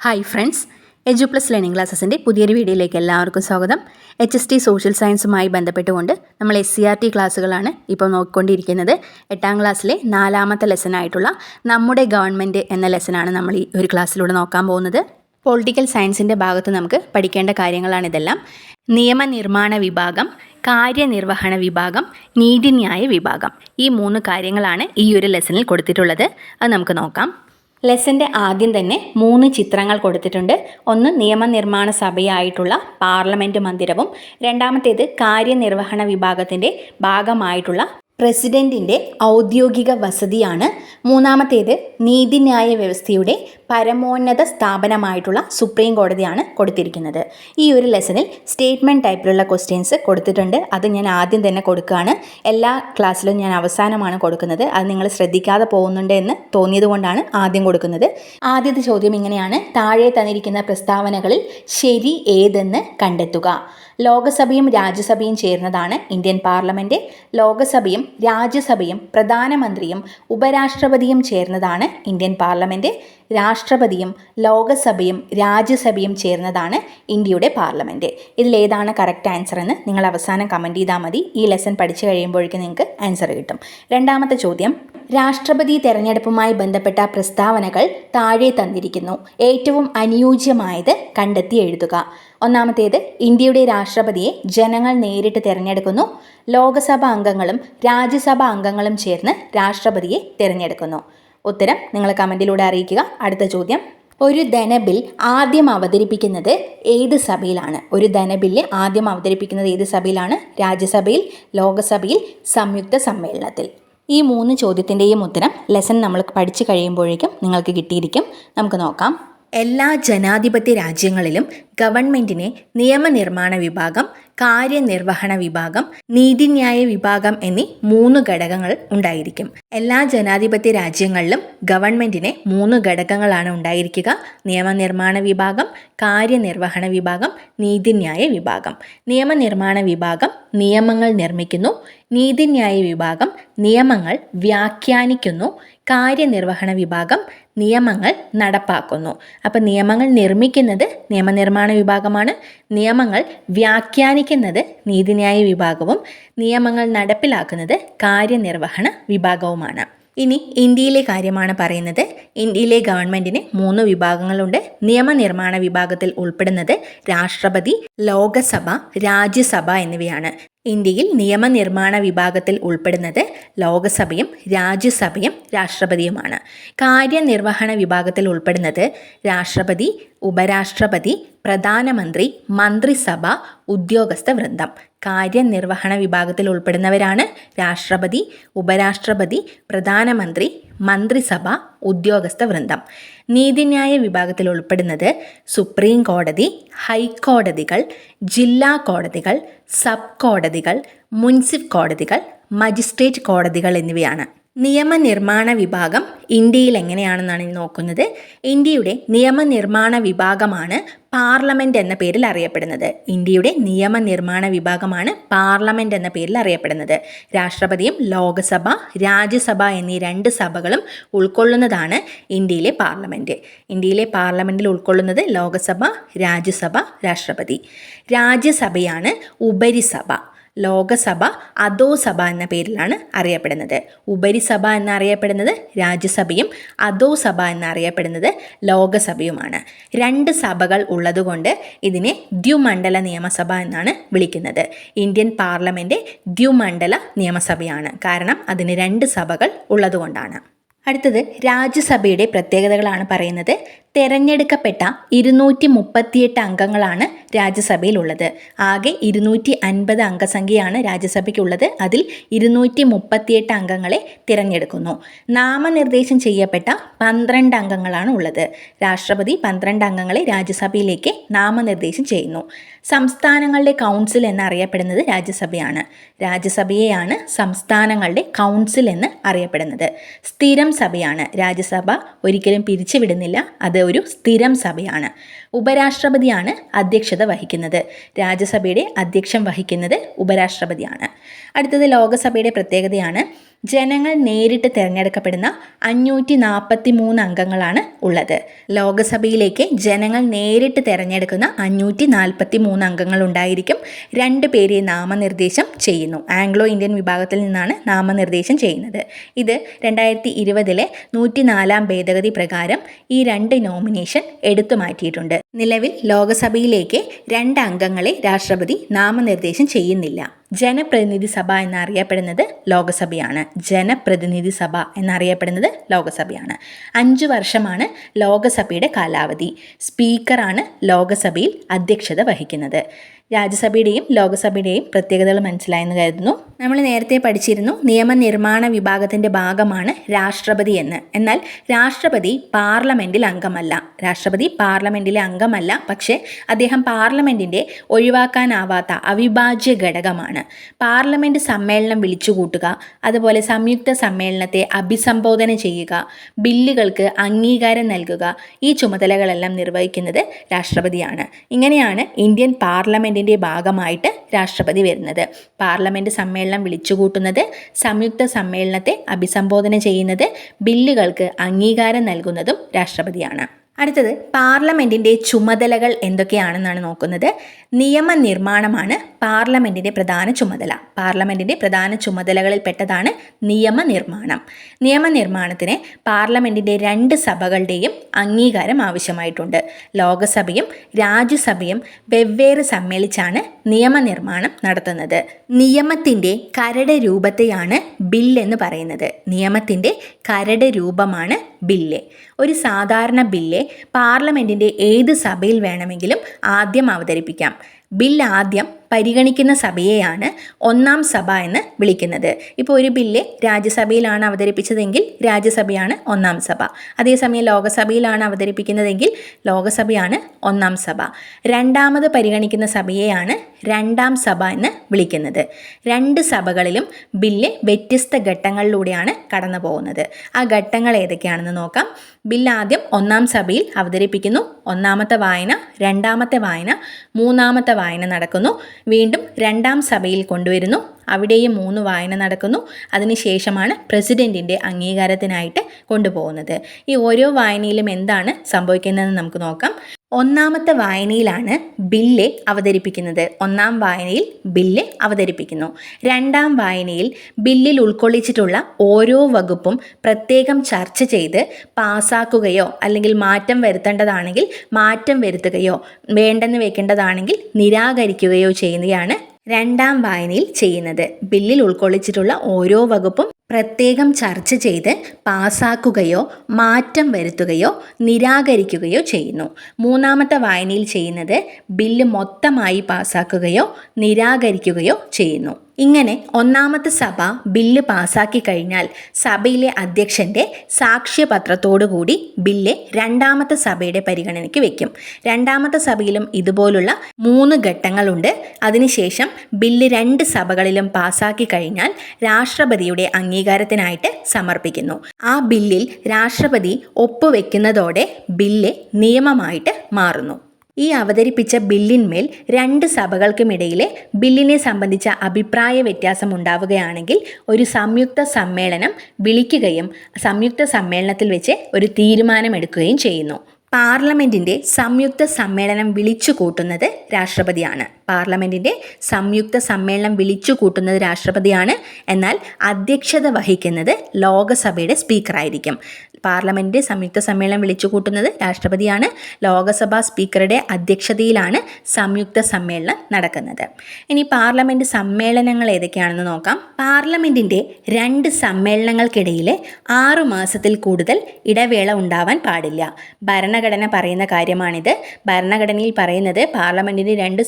Hi friends edu plus learning ക്ലാസ്സസിന്റെ പുതിയൊരു വീഡിയോയിലേക്ക് എല്ലാവർക്കും സ്വാഗതം. എച്ച് എസ് ടി സോഷ്യൽ സയൻസുമായി ബന്ധപ്പെട്ടുകൊണ്ട് നമ്മൾ എസ് സി ആർ ടി ക്ലാസ്സുകളാണ് ഇപ്പോൾ നോക്കിക്കൊണ്ടിരിക്കുന്നത്. എട്ടാം ക്ലാസ്സിലെ നാലാമത്തെ ലെസനായിട്ടുള്ള നമ്മുടെ ഗവൺമെന്റ് എന്ന ലെസനാണ് നമ്മൾ ഈ ഒരു ക്ലാസ്സിലൂടെ നോക്കാൻ പോകുന്നത്. പൊളിറ്റിക്കൽ സയൻസിന്റെ ഭാഗത്ത് നമുക്ക് പഠിക്കേണ്ട കാര്യങ്ങളാണിതെല്ലാം നിയമനിർമ്മാണ വിഭാഗം കാര്യനിർവഹണ വിഭാഗം നീതിന്യായ വിഭാഗം ഈ മൂന്ന് കാര്യങ്ങളാണ് ഈ ഒരു ലെസണിൽ കൊടുത്തിട്ടുള്ളത്. അത് നമുക്ക് നോക്കാം. ലെസന്റെ ആദ്യം തന്നെ മൂന്ന് ചിത്രങ്ങൾ കൊടുത്തിട്ടുണ്ട്. ഒന്ന് നിയമനിർമ്മാണ സഭയായിട്ടുള്ള പാർലമെന്റ് മന്ദിരവും രണ്ടാമത്തേത് കാര്യനിർവഹണ വിഭാഗത്തിന്റെ ഭാഗമായിട്ടുള്ള പ്രസിഡന്റിന്റെ ഔദ്യോഗിക വസതിയാണ്. മൂന്നാമത്തേത് നീതിന്യായ വ്യവസ്ഥയുടെ പരമോന്നത സ്ഥാപനമായിട്ടുള്ള സുപ്രീം കോടതിയാണ് കൊടുത്തിരിക്കുന്നത്. ഈ ഒരു ലെസണിൽ സ്റ്റേറ്റ്മെന്റ് ടൈപ്പിലുള്ള ക്വസ്റ്റ്യൻസ് കൊടുത്തിട്ടുണ്ട്. അത് ഞാൻ ആദ്യം തന്നെ കൊടുക്കുകയാണ്. എല്ലാ ക്ലാസ്സിലും ഞാൻ അവസാനമാണ് കൊടുക്കുന്നത്. അത് നിങ്ങൾ ശ്രദ്ധിക്കാതെ പോകുന്നുണ്ട് എന്ന് തോന്നിയതുകൊണ്ടാണ് ആദ്യം കൊടുക്കുന്നത്. ആദ്യത്തെ ചോദ്യം ഇങ്ങനെയാണ്. താഴെ തന്നിരിക്കുന്ന പ്രസ്താവനകളിൽ ശരി ഏതെന്ന് കണ്ടെത്തുക. ലോകസഭയും രാജ്യസഭയും ചേർന്നതാണ് ഇന്ത്യൻ പാർലമെന്റ് ലോകസഭയും രാജ്യസഭയും പ്രധാനമന്ത്രിയും ഉപരാഷ്ട്രപതിയും ചേർന്നതാണ് ഇന്ത്യൻ പാർലമെന്റ് രാഷ്ട്രപതിയും ലോകസഭയും രാജ്യസഭയും ചേർന്നതാണ് ഇന്ത്യയുടെ പാർലമെന്റ് ഇതിലേതാണ് കറക്റ്റ് ആൻസർ എന്ന് നിങ്ങൾ അവസാനം കമന്റ് ചെയ്താൽ മതി. ഈ ലെസൺ പഠിച്ചു കഴിയുമ്പോഴേക്കും നിങ്ങൾക്ക് ആൻസർ കിട്ടും. രണ്ടാമത്തെ ചോദ്യം. രാഷ്ട്രപതി തെരഞ്ഞെടുപ്പുമായി ബന്ധപ്പെട്ട പ്രസ്താവനകൾ താഴെ തന്നിരിക്കുന്നു. ഏറ്റവും അനുയോജ്യമായത് കണ്ടെത്തി എഴുതുക. ഒന്നാമത്തേത് ഇന്ത്യയുടെ രാഷ്ട്രപതിയെ ജനങ്ങൾ നേരിട്ട് തിരഞ്ഞെടുക്കുന്നു. ലോകസഭ അംഗങ്ങളും രാജ്യസഭാ അംഗങ്ങളും ചേർന്ന് രാഷ്ട്രപതിയെ തിരഞ്ഞെടുക്കുന്നു. ഉത്തരം നിങ്ങൾ കമന്റിലൂടെ അറിയിക്കുക. അടുത്ത ചോദ്യം. ഒരു ധനബിൽ ആദ്യം അവതരിപ്പിക്കുന്നത് ഏത് സഭയിലാണ്? ഒരു ധനബില്ല് ആദ്യം അവതരിപ്പിക്കുന്നത് ഏത് സഭയിലാണ്? രാജ്യസഭയിൽ ലോകസഭയിൽ സംയുക്ത സമ്മേളനത്തിൽ. ഈ മൂന്ന് ചോദ്യത്തിന്റെയും ഉത്തരം ലെസൺ നമ്മൾ പഠിച്ചു കഴിയുമ്പോഴേക്കും നിങ്ങൾക്ക് കിട്ടിയിരിക്കും. നമുക്ക് നോക്കാം. എല്ലാ ജനാധിപത്യ രാജ്യങ്ങളിലും ഗവൺമെന്റിനെ നിയമനിർമ്മാണ വിഭാഗം കാര്യനിർവഹണ വിഭാഗം നീതിന്യായ വിഭാഗം എന്നീ മൂന്ന് ഘടകങ്ങൾ ഉണ്ടായിരിക്കും. എല്ലാ ജനാധിപത്യ രാജ്യങ്ങളിലും ഗവൺമെന്റിനെ മൂന്ന് ഘടകങ്ങളാണ് ഉണ്ടായിരിക്കുക. നിയമനിർമ്മാണ വിഭാഗം കാര്യനിർവഹണ വിഭാഗം നീതിന്യായ വിഭാഗം. നിയമനിർമ്മാണ വിഭാഗം നിയമങ്ങൾ നിർമ്മിക്കുന്നു. നീതിന്യായ വിഭാഗം നിയമങ്ങൾ വ്യാഖ്യാനിക്കുന്നു. കാര്യനിർവഹണ വിഭാഗം നിയമങ്ങൾ നടപ്പാക്കുന്നു. അപ്പം നിയമങ്ങൾ നിർമ്മിക്കുന്നത് നിയമനിർമ്മാണ വിഭാഗമാണ്. നിയമങ്ങൾ വ്യാഖ്യാനിക്കുന്നത് നീതിന്യായ വിഭാഗവും നിയമങ്ങൾ നടപ്പിലാക്കുന്നത് കാര്യനിർവഹണ വിഭാഗവുമാണ്. ഇനി ഇന്ത്യയിലെ കാര്യമാണ് പറയുന്നത്. ഇന്ത്യയിലെ ഗവൺമെന്റിന് മൂന്ന് വിഭാഗങ്ങളുണ്ട്. നിയമനിർമ്മാണ വിഭാഗത്തിൽ ഉൾപ്പെടുന്നത് രാഷ്ട്രപതി ലോകസഭ രാജ്യസഭ എന്നിവയാണ്. ഇന്ത്യയിൽ നിയമനിർമ്മാണ വിഭാഗത്തിൽ ഉൾപ്പെടുന്നത് ലോകസഭയും രാജ്യസഭയും രാഷ്ട്രപതിയുമാണ്. കാര്യനിർവഹണ വിഭാഗത്തിൽ ഉൾപ്പെടുന്നത് രാഷ്ട്രപതി ഉപരാഷ്ട്രപതി പ്രധാനമന്ത്രി മന്ത്രിസഭ ഉദ്യോഗസ്ഥ വൃന്ദം. കാര്യനിർവഹണ വിഭാഗത്തിൽ ഉൾപ്പെടുന്നവരാണ് രാഷ്ട്രപതി ഉപരാഷ്ട്രപതി പ്രധാനമന്ത്രി മന്ത്രിസഭ ഉദ്യോഗസ്ഥ വൃന്ദം. നീതിന്യായ വിഭാഗത്തിൽ ഉൾപ്പെടുന്നത് സുപ്രീം കോടതി ഹൈക്കോടതികൾ ജില്ലാ കോടതികൾ സബ് കോടതികൾ മുൻസിഫ് കോടതികൾ മജിസ്ട്രേറ്റ് കോടതികൾ എന്നിവയാണ്. നിയമനിർമ്മാണ വിഭാഗം ഇന്ത്യയിൽ എങ്ങനെയാണെന്നാണ് നോക്കുന്നത്. ഇന്ത്യയുടെ നിയമനിർമ്മാണ വിഭാഗമാണ് പാർലമെന്റ് എന്ന പേരിൽ അറിയപ്പെടുന്നത്. ഇന്ത്യയുടെ നിയമനിർമ്മാണ വിഭാഗമാണ് പാർലമെന്റ് എന്ന പേരിൽ അറിയപ്പെടുന്നത്. രാഷ്ട്രപതിയും ലോകസഭ രാജ്യസഭ എന്നീ രണ്ട് സഭകളും ഉൾക്കൊള്ളുന്നതാണ് ഇന്ത്യയിലെ പാർലമെന്റ് ഇന്ത്യയിലെ പാർലമെന്റിൽ ഉൾക്കൊള്ളുന്നത് ലോകസഭ രാജ്യസഭ രാഷ്ട്രപതി. രാജ്യസഭയാണ് ഉപരിസഭ. ലോകസഭ അധോസഭ എന്ന പേരിലാണ് അറിയപ്പെടുന്നത്. ഉപരിസഭ എന്നറിയപ്പെടുന്നത് രാജ്യസഭയും അധോസഭ എന്നറിയപ്പെടുന്നത് ലോകസഭയുമാണ്. രണ്ട് സഭകൾ ഉള്ളതുകൊണ്ട് ഇതിനെ ദ്വിമണ്ഡല നിയമസഭ എന്നാണ് വിളിക്കുന്നത്. ഇന്ത്യൻ പാർലമെന്റ് ദ്വിമണ്ഡല നിയമസഭയാണ്. കാരണം അതിന് രണ്ട് സഭകൾ ഉള്ളതുകൊണ്ടാണ്. അടുത്തത് രാജ്യസഭയുടെ പ്രത്യേകതകളാണ് പറയുന്നത്. തെരഞ്ഞെടുക്കപ്പെട്ട ഇരുന്നൂറ്റി മുപ്പത്തിയെട്ട് അംഗങ്ങളാണ് രാജ്യസഭയിലുള്ളത്. ആകെ ഇരുന്നൂറ്റി അൻപത് അംഗസംഖ്യയാണ് രാജ്യസഭയ്ക്കുള്ളത്. അതിൽ ഇരുന്നൂറ്റി മുപ്പത്തിയെട്ട് അംഗങ്ങളെ തിരഞ്ഞെടുക്കുന്നു. നാമനിർദ്ദേശം ചെയ്യപ്പെട്ട പന്ത്രണ്ട് അംഗങ്ങളാണ് ഉള്ളത്. രാഷ്ട്രപതി പന്ത്രണ്ട് അംഗങ്ങളെ രാജ്യസഭയിലേക്ക് നാമനിർദ്ദേശം ചെയ്യുന്നു. സംസ്ഥാനങ്ങളുടെ കൗൺസിൽ എന്നറിയപ്പെടുന്നത് രാജ്യസഭയാണ്. രാജ്യസഭയെയാണ് സംസ്ഥാനങ്ങളുടെ കൗൺസിൽ എന്ന് അറിയപ്പെടുന്നത്. സ്ഥിരം സഭയാണ്. രാജ്യസഭ ഒരിക്കലും പിരിച്ചുവിടുന്നില്ല. അത് ഒരു സ്ഥിരം സഭയാണ്. ഉപരാഷ്ട്രപതിയാണ് അധ്യക്ഷത വഹിക്കുന്നത്. രാജ്യസഭയുടെ അധ്യക്ഷം വഹിക്കുന്നത് ഉപരാഷ്ട്രപതിയാണ്. അടുത്തത് ലോകസഭയുടെ പ്രത്യേകതയാണ് ജനങ്ങൾ നേരിട്ട് തിരഞ്ഞെടുക്കപ്പെടുന്ന അഞ്ഞൂറ്റി നാൽപ്പത്തി മൂന്ന് അംഗങ്ങളാണ് ഉള്ളത്. ലോകസഭയിലേക്ക് ജനങ്ങൾ നേരിട്ട് തിരഞ്ഞെടുക്കുന്ന അഞ്ഞൂറ്റി നാൽപ്പത്തി മൂന്ന് അംഗങ്ങൾ ഉണ്ടായിരിക്കും. രണ്ട് പേരെ നാമനിർദ്ദേശം ചെയ്യുന്നു. ആംഗ്ലോ ഇന്ത്യൻ വിഭാഗത്തിൽ നിന്നാണ് നാമനിർദ്ദേശം ചെയ്യുന്നത്. ഇത് രണ്ടായിരത്തി ഇരുപതിലെ നൂറ്റി നാലാം ഭേദഗതി പ്രകാരം ഈ രണ്ട് നോമിനേഷൻ എടുത്തു മാറ്റിയിട്ടുണ്ട്. നിലവിൽ ലോകസഭയിലേക്ക് രണ്ട് അംഗങ്ങളെ രാഷ്ട്രപതി നാമനിർദ്ദേശം ചെയ്യുന്നില്ല. ജനപ്രതിനിധി സഭ എന്നറിയപ്പെടുന്നത് ലോകസഭയാണ്. ജനപ്രതിനിധി സഭ എന്നറിയപ്പെടുന്നത് ലോകസഭയാണ്. അഞ്ചു വർഷമാണ് ലോകസഭയുടെ കാലാവധി. സ്പീക്കറാണ് ലോകസഭയിൽ അധ്യക്ഷത വഹിക്കുന്നത്. രാജ്യസഭയുടെയും ലോകസഭയുടെയും പ്രത്യേകതകൾ മനസ്സിലായെന്ന് കരുതുന്നു. നമ്മൾ നേരത്തെ പഠിച്ചിരുന്നു നിയമനിർമ്മാണ വിഭാഗത്തിന്റെ ഭാഗമാണ് രാഷ്ട്രപതി എന്ന്. എന്നാൽ രാഷ്ട്രപതി പാർലമെന്റിൽ അംഗമല്ല. രാഷ്ട്രപതി പാർലമെന്റിലെ അംഗമല്ല. പക്ഷേ അദ്ദേഹം പാർലമെന്റിന്റെ ഒഴിവാക്കാനാവാത്ത അവിഭാജ്യ ഘടകമാണ്. പാർലമെന്റ് സമ്മേളനം വിളിച്ചുകൂട്ടുക അതുപോലെ സംയുക്ത സമ്മേളനത്തെ അഭിസംബോധന ചെയ്യുക ബില്ലുകൾക്ക് അംഗീകാരം നൽകുക ഈ ചുമതലകളെല്ലാം നിർവഹിക്കുന്നത് രാഷ്ട്രപതിയാണ്. ഇങ്ങനെയാണ് ഇന്ത്യൻ പാർലമെന്റ് പാർലമെന്റിന്റെ ഭാഗമായിട്ട് രാഷ്ട്രപതി വരുന്നത്. പാർലമെന്റ് സമ്മേളനം വിളിച്ചുകൂട്ടുന്നത് സംയുക്ത സമ്മേളനത്തെ അഭിസംബോധന ചെയ്യുന്നത് ബില്ലുകൾക്ക് അംഗീകാരം നൽകുന്നതും രാഷ്ട്രപതിയാണ്. അടുത്തത് പാർലമെന്റിന്റെ ചുമതലകൾ എന്തൊക്കെയാണെന്നാണ് നോക്കുന്നത്. നിയമനിർമ്മാണമാണ് പാർലമെന്റിന്റെ പ്രധാന ചുമതല. പാർലമെന്റിന്റെ പ്രധാന ചുമതലകളിൽ പെട്ടതാണ് നിയമനിർമ്മാണം. നിയമനിർമ്മാണത്തിന് പാർലമെന്റിന്റെ രണ്ട് സഭകളുടെയും അംഗീകാരം ആവശ്യമായിട്ടുണ്ട്. ലോകസഭയും രാജ്യസഭയും വെവ്വേറെ സമ്മേളിച്ചാണ് നിയമനിർമ്മാണം നടത്തുന്നത്. നിയമത്തിന്റെ കരട് രൂപത്തെയാണ് ബില്ലെന്ന് പറയുന്നത്. നിയമത്തിന്റെ കരട് രൂപമാണ് ബില്ല്. ഒരു സാധാരണ ബില്ല് പാർലമെന്റിന്റെ ഏത് സഭയിൽ വേണമെങ്കിലും ആദ്യം അവതരിപ്പിക്കാം. ബിൽ ആദ്യം പരിഗണിക്കുന്ന സഭയെയാണ് ഒന്നാം സഭ എന്ന് വിളിക്കുന്നത്. ഇപ്പോൾ ഒരു ബില്ല് രാജ്യസഭയിലാണ് അവതരിപ്പിച്ചതെങ്കിൽ രാജ്യസഭയാണ് ഒന്നാം സഭ. അതേസമയം ലോകസഭയിലാണ് അവതരിപ്പിക്കുന്നതെങ്കിൽ ലോകസഭയാണ് ഒന്നാം സഭ. രണ്ടാമത് പരിഗണിക്കുന്ന സഭയെയാണ് രണ്ടാം സഭ എന്ന് വിളിക്കുന്നത്. രണ്ട് സഭകളിലും ബില്ല് വ്യത്യസ്ത ഘട്ടങ്ങളിലൂടെയാണ് കടന്നു പോകുന്നത് ആ ഘട്ടങ്ങൾ ഏതൊക്കെയാണെന്ന് നോക്കാം. ബില്ല് ആദ്യം ഒന്നാം സഭയിൽ അവതരിപ്പിക്കുന്നു. ഒന്നാമത്തെ വായന രണ്ടാമത്തെ വായന മൂന്നാമത്തെ വായന നടക്കുന്നു. വീണ്ടും രണ്ടാം സഭയിൽ കൊണ്ടുവരുന്നു. അവിടെയും മൂന്ന് വായന നടക്കുന്നു. അതിനുശേഷമാണ് പ്രസിഡന്റിന്റെ അംഗീകാരത്തിനായിട്ട് കൊണ്ടുപോകുന്നത്. ഈ ഓരോ വായനയിലും എന്താണ് സംഭവിക്കുന്നതെന്ന് നമുക്ക് നോക്കാം. ഒന്നാമത്തെ വായനയിലാണ് ബില്ല് അവതരിപ്പിക്കുന്നത്. ഒന്നാം വായനയിൽ ബില്ല് അവതരിപ്പിക്കുന്നു. രണ്ടാം വായനയിൽ ബില്ലിൽ ഉൾക്കൊള്ളിച്ചിട്ടുള്ള ഓരോ വകുപ്പും പ്രത്യേകം ചർച്ച ചെയ്ത് പാസാക്കുകയോ അല്ലെങ്കിൽ മാറ്റം വരുത്തേണ്ടതാണെങ്കിൽ മാറ്റം വരുത്തുകയോ വേണ്ടെന്ന് വെക്കേണ്ടതാണെങ്കിൽ നിരാകരിക്കുകയോ ചെയ്യുകയാണ് രണ്ടാം വായനയിൽ ചെയ്യുന്നത്. ബില്ലിൽ ഉൾക്കൊള്ളിച്ചിട്ടുള്ള ഓരോ വകുപ്പും പ്രത്യേകം ചർച്ച ചെയ്ത് പാസാക്കുകയോ മാറ്റം വരുത്തുകയോ നിരാകരിക്കുകയോ ചെയ്യുന്നു. മൂന്നാമത്തെ വായനയിൽ ചെയ്യുന്നത് ബില്ല് മൊത്തമായി പാസാക്കുകയോ നിരാകരിക്കുകയോ ചെയ്യുന്നു. ഇങ്ങനെ ഒന്നാമത്തെ സഭ ബില്ല് പാസാക്കി കഴിഞ്ഞാൽ സഭയിലെ അധ്യക്ഷന്റെ സാക്ഷ്യപത്രത്തോടുകൂടി ബില്ല് രണ്ടാമത്തെ സഭയുടെ പരിഗണനയ്ക്ക് വെക്കും. രണ്ടാമത്തെ സഭയിലും ഇതുപോലുള്ള മൂന്ന് ഘട്ടങ്ങളുണ്ട്. അതിനുശേഷം ബില്ല് രണ്ട് സഭകളിലും പാസാക്കി കഴിഞ്ഞാൽ രാഷ്ട്രപതിയുടെ അംഗീകാരത്തിനായിട്ട് സമർപ്പിക്കുന്നു. ആ ബില്ലിൽ രാഷ്ട്രപതി ഒപ്പുവെക്കുന്നതോടെ ബില്ല് നിയമമായിട്ട് മാറുന്നു. ഈ അവതരിപ്പിച്ച ബില്ലിന്മേൽ രണ്ട് സഭകൾക്കുമിടയിലെ ബില്ലിനെ സംബന്ധിച്ച അഭിപ്രായ വ്യത്യാസം ഉണ്ടാവുകയാണെങ്കിൽ ഒരു സംയുക്ത സമ്മേളനം വിളിക്കുകയും സംയുക്ത സമ്മേളനത്തിൽ വെച്ച് ഒരു തീരുമാനമെടുക്കുകയും ചെയ്യുന്നു. പാർലമെന്റിന്റെ സംയുക്ത സമ്മേളനം വിളിച്ചു കൂട്ടുന്നത് രാഷ്ട്രപതിയാണ്. പാർലമെന്റിന്റെ സംയുക്ത സമ്മേളനം വിളിച്ചു കൂട്ടുന്നത് രാഷ്ട്രപതിയാണ്. എന്നാൽ അധ്യക്ഷത വഹിക്കുന്നത് ലോകസഭയുടെ സ്പീക്കറായിരിക്കും. പാർലമെന്റിന്റെ സംയുക്ത സമ്മേളനം വിളിച്ചു കൂട്ടുന്നത് രാഷ്ട്രപതിയാണ്. ലോകസഭാ സ്പീക്കറുടെ അധ്യക്ഷതയിലാണ് സംയുക്ത സമ്മേളനം നടക്കുന്നത്. ഇനി പാർലമെന്റ് സമ്മേളനങ്ങൾ ഏതൊക്കെയാണെന്ന് നോക്കാം. പാർലമെന്റിന്റെ രണ്ട് സമ്മേളനങ്ങൾക്കിടയിൽ ആറു മാസത്തിൽ കൂടുതൽ ഇടവേള ഉണ്ടാവാൻ പാടില്ല. ഭരണഘടന പറയുന്ന കാര്യമാണിത്. ഭരണഘടനയിൽ പറയുന്നത് പാർലമെന്റിന്റെ രണ്ട്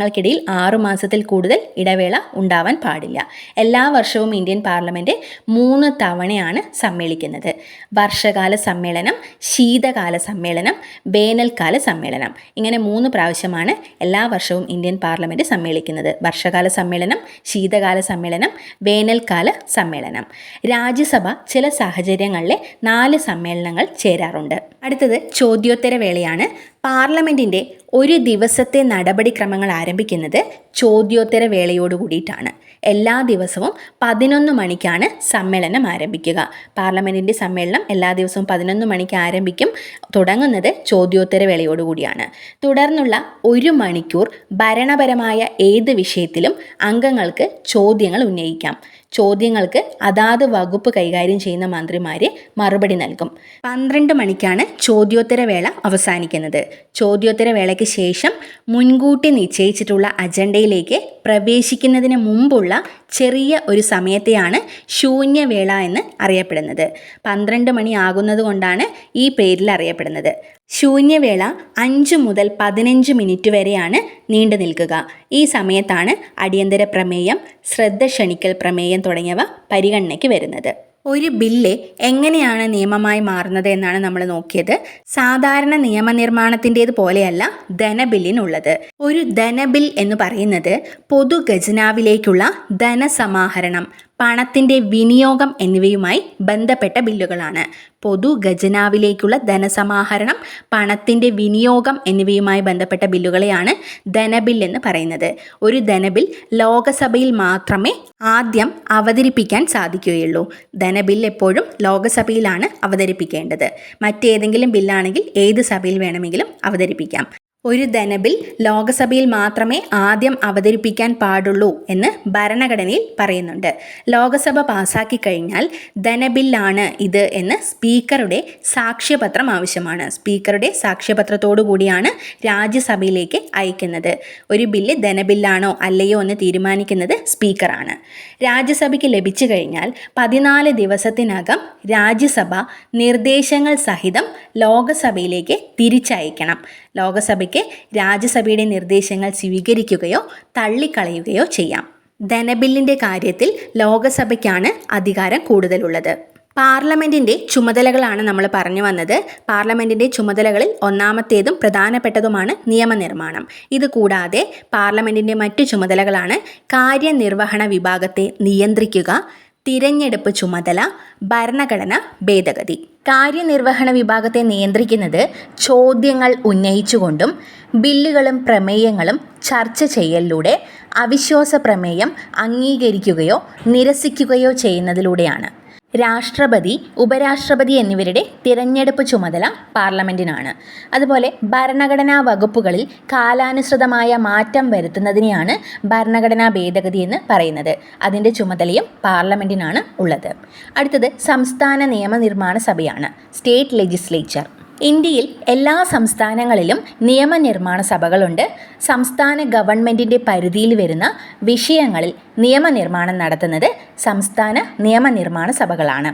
സമ്മേളനങ്ങൾക്കിടയിൽ ആറു മാസത്തിൽ കൂടുതൽ ഇടവേള ഉണ്ടാവാൻ പാടില്ല. എല്ലാ വർഷവും ഇന്ത്യൻ പാർലമെന്റ് മൂന്ന് തവണയാണ് സമ്മേളിക്കുന്നത്. വർഷകാല സമ്മേളനം ശീതകാല സമ്മേളനം വേനൽക്കാല സമ്മേളനം. ഇങ്ങനെ മൂന്ന് പ്രാവശ്യമാണ് എല്ലാ വർഷവും ഇന്ത്യൻ പാർലമെന്റ് സമ്മേളിക്കുന്നത്. വർഷകാല സമ്മേളനം ശീതകാല സമ്മേളനം വേനൽക്കാല സമ്മേളനം. രാജ്യസഭ ചില സാഹചര്യങ്ങളിലെ നാല് സമ്മേളനങ്ങൾ ചേരാറുണ്ട്. അടുത്തത് ചോദ്യോത്തര വേളയാണ്. പാർലമെന്റിന്റെ ഒരു ദിവസത്തെ നടപടിക്രമങ്ങൾ ആരംഭിക്കുന്നത് ചോദ്യോത്തര വേളയോട് കൂടിയിട്ടാണ്. എല്ലാ ദിവസവും പതിനൊന്ന് മണിക്കാണ് സമ്മേളനം ആരംഭിക്കുക. പാർലമെന്റിന്റെ സമ്മേളനം എല്ലാ ദിവസവും പതിനൊന്ന് മണിക്ക് ആരംഭിക്കും. തുടങ്ങുന്നത് ചോദ്യോത്തര വേളയോടുകൂടിയാണ് തുടർന്നുള്ള ഒരു മണിക്കൂർ ഭരണപരമായ ഏത് വിഷയത്തിലും അംഗങ്ങൾക്ക് ചോദ്യങ്ങൾ ഉന്നയിക്കാം. ചോദ്യങ്ങൾക്ക് അതാത് വകുപ്പ് കൈകാര്യം ചെയ്യുന്ന മന്ത്രിമാർ മറുപടി നൽകും. പന്ത്രണ്ട് മണിക്കാണ് ചോദ്യോത്തരവേള അവസാനിക്കുന്നത്. ചോദ്യോത്തരവേളയ്ക്ക് ശേഷം മുൻകൂട്ടി നിശ്ചയിച്ചിട്ടുള്ള അജണ്ടയിലേക്ക് പ്രവേശിക്കുന്നതിന് മുമ്പുള്ള ചെറിയ ഒരു സമയത്തെയാണ് ശൂന്യവേള എന്ന് അറിയപ്പെടുന്നത്. പന്ത്രണ്ട് മണി ആകുന്നത് കൊണ്ടാണ് ഈ പേരിൽ അറിയപ്പെടുന്നത്. ശൂന്യവേള അഞ്ച് മുതൽ പതിനഞ്ച് മിനിറ്റ് വരെയാണ് നീണ്ടു നിൽക്കുക. ഈ സമയത്താണ് അടിയന്തര പ്രമേയം ശ്രദ്ധ ക്ഷണിക്കൽ പ്രമേയം തുടങ്ങിയവ പരിഗണനയ്ക്ക് വരുന്നത്. ഒരു ബില്ല് എങ്ങനെയാണ് നിയമമായി മാറുന്നത് എന്നാണ് നമ്മൾ നോക്കിയത്. സാധാരണ നിയമനിർമ്മാണത്തിന്റേത് പോലെയല്ല ധനബില്ലിനുള്ളത്. ഒരു ധനബിൽ എന്ന് പറയുന്നത് പൊതു ഖജനാവിലേക്കുള്ള ധനസമാഹരണം പണത്തിന്റെ വിനിയോഗം എന്നിവയുമായി ബന്ധപ്പെട്ട ബില്ലുകളാണ്. പൊതു ഖജനാവിലേക്കുള്ള ധനസമാഹരണം പണത്തിന്റെ വിനിയോഗം എന്നിവയുമായി ബന്ധപ്പെട്ട ബില്ലുകളെയാണ് ധനബിൽ എന്ന് പറയുന്നത്. ഒരു ധനബിൽ ലോകസഭയിൽ മാത്രമേ ആദ്യം അവതരിപ്പിക്കാൻ സാധിക്കുകയുള്ളൂ. ധനബിൽ എപ്പോഴും ലോകസഭയിലാണ് അവതരിപ്പിക്കേണ്ടത്. മറ്റേതെങ്കിലും ബില്ലാണെങ്കിൽ ഏത് സഭയിൽ വേണമെങ്കിലും അവതരിപ്പിക്കാം. ഒരു ധനബിൽ ലോകസഭയിൽ മാത്രമേ ആദ്യം അവതരിപ്പിക്കാൻ പാടുള്ളൂ എന്ന് ഭരണഘടനയിൽ പറയുന്നുണ്ട്. ലോകസഭ പാസാക്കി കഴിഞ്ഞാൽ ധനബില്ലാണ് ഇത് എന്ന് സ്പീക്കറുടെ സാക്ഷ്യപത്രം ആവശ്യമാണ്. സ്പീക്കറുടെ സാക്ഷ്യപത്രത്തോടു കൂടിയാണ് രാജ്യസഭയിലേക്ക് അയക്കുന്നത്. ഒരു ബില്ല് ധനബില്ലാണോ അല്ലയോ എന്ന് തീരുമാനിക്കുന്നത് സ്പീക്കറാണ്. രാജ്യസഭയ്ക്ക് ലഭിച്ചു കഴിഞ്ഞാൽ പതിനാല് ദിവസത്തിനകം രാജ്യസഭ നിർദ്ദേശങ്ങൾ സഹിതം ലോകസഭയിലേക്ക് തിരിച്ചയക്കണം. ലോകസഭയ്ക്ക് രാജ്യസഭയുടെ നിർദ്ദേശങ്ങൾ സ്വീകരിക്കുകയോ തള്ളിക്കളയുകയോ ചെയ്യാം. ധനബില്ലിന്റെ കാര്യത്തിൽ ലോകസഭയ്ക്കാണ് അധികാരം കൂടുതലുള്ളത്. പാർലമെന്റിന്റെ ചുമതലകളാണ് നമ്മൾ പറഞ്ഞു വന്നത്. പാർലമെന്റിന്റെ ചുമതലകളിൽ ഒന്നാമത്തേതും പ്രധാനപ്പെട്ടതുമാണ് നിയമനിർമ്മാണം. ഇത് കൂടാതെ പാർലമെന്റിന്റെ മറ്റു ചുമതലകളാണ് കാര്യനിർവഹണ വിഭാഗത്തെ നിയന്ത്രിക്കുക തിരഞ്ഞെടുപ്പ് ചുമതല ഭരണഘടന ഭേദഗതി. കാര്യനിർവഹണ വിഭാഗത്തെ നിയന്ത്രിക്കുന്നത് ചോദ്യങ്ങൾ ഉന്നയിച്ചുകൊണ്ടും ബില്ലുകളും പ്രമേയങ്ങളും ചർച്ച ചെയ്യലിലൂടെ അവിശ്വാസ പ്രമേയം അംഗീകരിക്കുകയോ നിരസിക്കുകയോ ചെയ്യുന്നതിലൂടെയാണ്. രാഷ്ട്രപതി ഉപരാഷ്ട്രപതി എന്നിവരുടെ തിരഞ്ഞെടുപ്പ് ചുമതല പാർലമെന്റിനാണ് അതുപോലെ ഭരണഘടനാ വകുപ്പുകളിൽ കാലാനുസൃതമായ മാറ്റം വരുത്തുന്നതിനെയാണ് ഭരണഘടനാ ഭേദഗതി എന്ന് പറയുന്നത്. അതിന്റെ ചുമതലയും പാർലമെന്റിനാണ് ഉള്ളത്. അടുത്തത് സംസ്ഥാന നിയമനിർമ്മാണ സഭയാണ്. State legislature. ഇന്ത്യയിൽ എല്ലാ സംസ്ഥാനങ്ങളിലും നിയമനിർമ്മാണ സഭകളുണ്ട്. സംസ്ഥാന ഗവൺമെന്റിന്റെ പരിധിയിൽ വരുന്ന വിഷയങ്ങളിൽ നിയമനിർമ്മാണം നടത്തുന്നത് സംസ്ഥാന നിയമനിർമ്മാണ സഭകളാണ്.